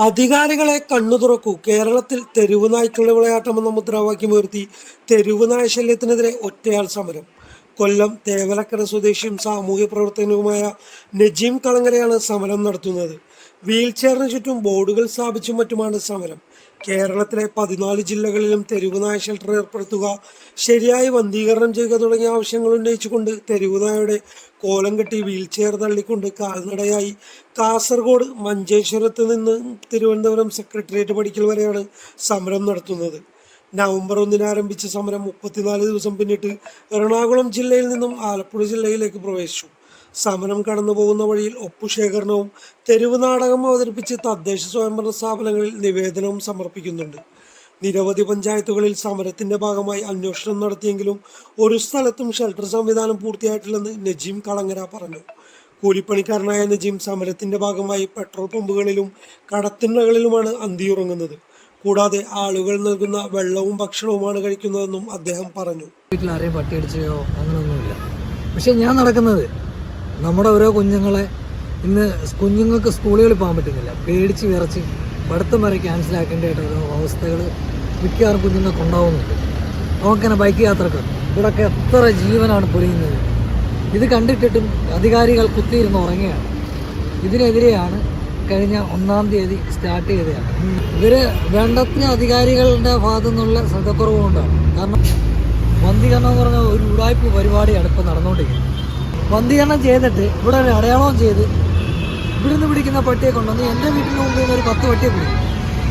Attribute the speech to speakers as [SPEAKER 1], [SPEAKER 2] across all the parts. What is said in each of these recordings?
[SPEAKER 1] അധികാരികളെ കണ്ണു തുറക്കൂ. കേരളത്തിൽ തെരുവ് നായ്ക്കളുടെ വിളയാട്ടമെന്ന മുദ്രാവാക്യം ഉയർത്തി തെരുവ് നായ ശല്യത്തിനെതിരെ ഒറ്റയാൾ സമരം. കൊല്ലം തേവലക്കര സ്വദേശിയും സാമൂഹ്യ പ്രവർത്തകനുമായ നജീം കളങ്കരയാണ് സമരം നടത്തുന്നത്. വീൽ ചെയറിന് ചുറ്റും ബോർഡുകൾ സ്ഥാപിച്ചും മറ്റുമാണ് സമരം. കേരളത്തിലെ പതിനാല് ജില്ലകളിലും തെരുവ് നായ ഷെൽട്ടർ ഏർപ്പെടുത്തുക ശരിയായി വന്ധീകരണം ചെയ്യുക തുടങ്ങിയ ആവശ്യങ്ങൾ ഉന്നയിച്ചുകൊണ്ട് തെരുവ് നായയുടെ കോലം കെട്ടി വീൽ ചെയർ തള്ളിക്കൊണ്ട് കാൽനടയായി. കാസർഗോഡ് മഞ്ചേശ്വരത്ത് നിന്ന് തിരുവനന്തപുരം സെക്രട്ടേറിയറ്റ് പടിക്കൽ വരെയാണ് സമരം നടത്തുന്നത്. നവംബർ ഒന്നിന് ആരംഭിച്ച സമരം മുപ്പത്തിനാല് ദിവസം പിന്നിട്ട് എറണാകുളം ജില്ലയിൽ നിന്നും ആലപ്പുഴ ജില്ലയിലേക്ക് പ്രവേശിച്ചു. സമരം കടന്നു പോകുന്ന വഴിയിൽ ഒപ്പുശേഖരണവും തെരുവ് നാടകം അവതരിപ്പിച്ച് തദ്ദേശ സ്വയംഭരണ സ്ഥാപനങ്ങളിൽ നിവേദനവും സമർപ്പിക്കുന്നുണ്ട്. നിരവധി പഞ്ചായത്തുകളിൽ സമരത്തിന്റെ ഭാഗമായി അന്വേഷണം നടത്തിയെങ്കിലും ഒരു സ്ഥലത്തും ഷെൽട്ടർ സംവിധാനം പൂർത്തിയായിട്ടില്ലെന്ന് നജീം കളങ്ങര പറഞ്ഞു. കൂലിപ്പണിക്കാരനായ നജീം സമരത്തിന്റെ ഭാഗമായി പെട്രോൾ പമ്പുകളിലും കടത്തിണ്ണകളിലുമാണ് അന്തിയുറങ്ങുന്നത്. കൂടാതെ ആളുകൾ നൽകുന്ന വെള്ളവും ഭക്ഷണവുമാണ് കഴിക്കുന്നതെന്നും അദ്ദേഹം പറഞ്ഞു.
[SPEAKER 2] വീട്ടിൽ ആരെയും പട്ടിയടിച്ചോ അങ്ങനെയൊന്നുമില്ല. പക്ഷെ ഞാൻ നടക്കുന്നത് നമ്മുടെ ഓരോ കുഞ്ഞുങ്ങളെ ഇന്ന് കുഞ്ഞുങ്ങൾക്ക് സ്കൂളുകളിൽ പോകാൻ പറ്റുന്നില്ല. പേടിച്ച് വിറച്ച് പഠിത്തം വരെ ക്യാൻസലാക്കേണ്ടതായിട്ട് ഓരോ അവസ്ഥകൾ മിക്കവാറും കുഞ്ഞുങ്ങൾക്ക് ഉണ്ടാവുന്നുണ്ട് നമുക്കങ്ങനെ ബൈക്ക് യാത്രക്കാർ ഇവിടെയൊക്കെ എത്ര ജീവനാണ് പൊലിയുന്നത്. ഇത് കണ്ടിട്ടിട്ടും അധികാരികൾ കുത്തിയിരുന്ന് ഉറങ്ങുകയാണ്. ഇതിനെതിരെയാണ് കഴിഞ്ഞ ഒന്നാം തീയതി സ്റ്റാർട്ട് ചെയ്തതാണ് ഇവർ വേണ്ടത്ര അധികാരികളുടെ ഭാഗത്തു നിന്നുള്ള ശ്രദ്ധക്കുറവ് കൊണ്ടാണ് കാരണം വന്ധീകരണം എന്ന് പറഞ്ഞ ഒരു ഉടായ്പ പരിപാടിയാണ് ഇപ്പോൾ നടന്നുകൊണ്ടിരിക്കുന്നത്. വന്ധീകരണം ചെയ്തിട്ട് ഇവിടെ ഒരു അടയാളവും ചെയ്ത് ഇവിടുന്ന് പിടിക്കുന്ന പട്ടിയെ കൊണ്ടുവന്ന് എന്റെ വീട്ടിന്റെ മുമ്പിൽ നിന്ന് ഒരു പത്ത് പട്ടിയെ പിടിക്കും.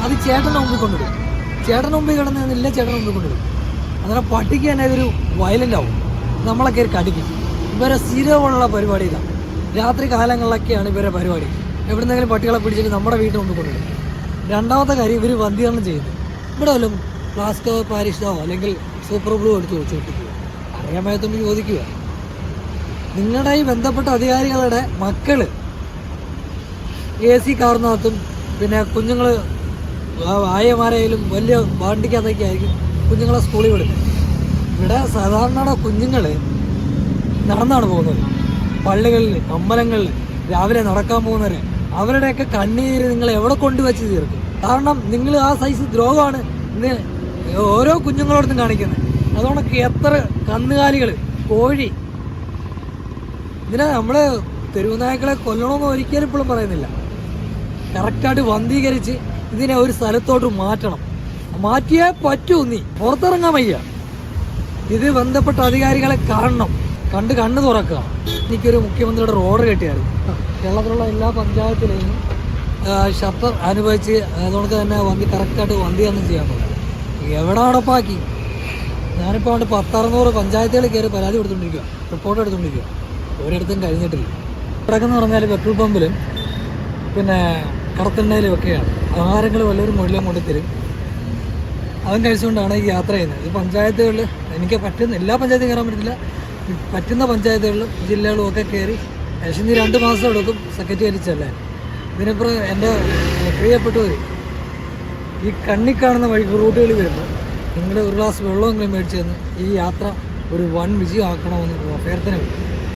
[SPEAKER 2] അത് ചേട്ടന്റെ മുമ്പിൽ കൊണ്ടുവരും. ചേട്ടന്റെ മുമ്പിൽ കിടന്ന് നിന്നില്ല ചേട്ടന്റെ മുമ്പിൽ കൊണ്ടുവരും. അങ്ങനെ പട്ടിക്ക് തന്നെ ഇതൊരു വയലന്റ് ആവും. നമ്മളെ കയറി കടിക്കും. ഇവരെ സ്ഥിരമുള്ള പരിപാടി ഇതാണ് രാത്രി കാലങ്ങളിലൊക്കെയാണ് ഇവരെ പരിപാടി. എവിടുന്നെങ്കിലും പട്ടികളെ പിടിച്ചിട്ട് നമ്മുടെ വീട്ടിൽ മുമ്പിൽ കൊണ്ടുവരും. രണ്ടാമത്തെ കാര്യം ഇവർ വന്ധീകരണം ചെയ്യുന്നു. ഇവിടെ വല്ലതും പ്ലാസ്റ്റോ പാരിഷോ അല്ലെങ്കിൽ സൂപ്പർ ബ്ലൂ എടുത്ത് വെച്ച് വിട്ടിക്കുക അറിയാൻ ചോദിക്കുക നിങ്ങളുടെ ഈ ബന്ധപ്പെട്ട അധികാരികളുടെ മക്കൾ എ സി കാറിനകത്തും പിന്നെ കുഞ്ഞുങ്ങൾ ആയമാരായാലും വലിയ വണ്ടിക്കകത്തൊക്കെ ആയിരിക്കും കുഞ്ഞുങ്ങളെ സ്കൂളിൽ വിടുന്നത്. ഇവിടെ സാധാരണയുടെ കുഞ്ഞുങ്ങൾ നടന്നാണ് പോകുന്നത്. പള്ളികളിൽ അമ്പലങ്ങളിൽ രാവിലെ നടക്കാൻ പോകുന്നവരെ അവരുടെയൊക്കെ കണ്ണീര് നിങ്ങൾ എവിടെ കൊണ്ടുവച്ച് തീർക്കും? കാരണം നിങ്ങൾ ആ സൈസ് ദ്രോഹമാണ് ഇന്ന് ഓരോ കുഞ്ഞുങ്ങളോടത്തും കാണിക്കുന്നത്. അതുകൊണ്ടൊക്കെ എത്ര കന്നുകാലികൾ കോഴി ഇതിനെ നമ്മൾ തെരുവുനായ്ക്കളെ കൊല്ലണമെന്ന് ഒരിക്കലും ഇപ്പോഴും പറയുന്നില്ല. കറക്റ്റായിട്ട് വന്ധീകരിച്ച് ഇതിനെ ഒരു സ്ഥലത്തോട്ട് മാറ്റണം. മാറ്റിയേ പറ്റൂ നീ. പുറത്തിറങ്ങാൻ വയ്യ. ഇത് ബന്ധപ്പെട്ട അധികാരികളെ കാണണം. കണ്ട് കണ്ണ് തുറക്കുക. എനിക്കൊരു മുഖ്യമന്ത്രിയുടെ റോഡ് കെട്ടിയായിരുന്നു. കേരളത്തിലുള്ള എല്ലാ പഞ്ചായത്തിലെയും ഷട്ടർ അനുഭവിച്ച് അതുകൊണ്ട് തന്നെ വണ്ടി കറക്റ്റായിട്ട് വണ്ടി ഒന്നും ചെയ്യാൻ പറ്റില്ല. എവിടെ നടപ്പാക്കി ഞാനിപ്പോൾ അവിടെ പത്തറുന്നൂറ് പഞ്ചായത്തുകളിൽ കയറി പരാതി കൊടുത്തുകൊണ്ടിരിക്കുക റിപ്പോർട്ട് എടുത്തുകൊണ്ടിരിക്കുക ഒരിടത്തും കഴിഞ്ഞിട്ടില്ല. കിടക്കുന്ന പറഞ്ഞാൽ പെട്രോൾ പമ്പിലും പിന്നെ കടത്തിണ്ണയിലും ഒക്കെയാണ്. ആഹാരങ്ങൾ വല്ലവരും മുകളിലും കൊണ്ടുത്തരും അതും കഴിച്ചുകൊണ്ടാണ് ഈ യാത്ര ചെയ്യുന്നത്. ഈ പഞ്ചായത്തുകളിൽ എനിക്ക് പറ്റുന്ന എല്ലാ പഞ്ചായത്തും കയറാൻ പറ്റില്ല പറ്റുന്ന പഞ്ചായത്തുകളിലും ജില്ലകളും ഒക്കെ കയറി ഏകദേശം ഈ രണ്ട് മാസം എടുക്കും സെക്രട്ടേറിയറ്റ് ചെല്ലാൻ. ഇതിനപ്പുറം എന്റെ പ്രിയപ്പെട്ടവർ ഈ കണ്ണി കാണുന്ന വഴി റൂട്ടുകളിൽ വരുമ്പോൾ നിങ്ങൾ ഒരു ഗ്ലാസ് വെള്ളമെങ്കിലും മേടിച്ചു തന്ന് ഈ യാത്ര ഒരു വൺ വിജയമാക്കണമെന്ന് അഭ്യർത്ഥന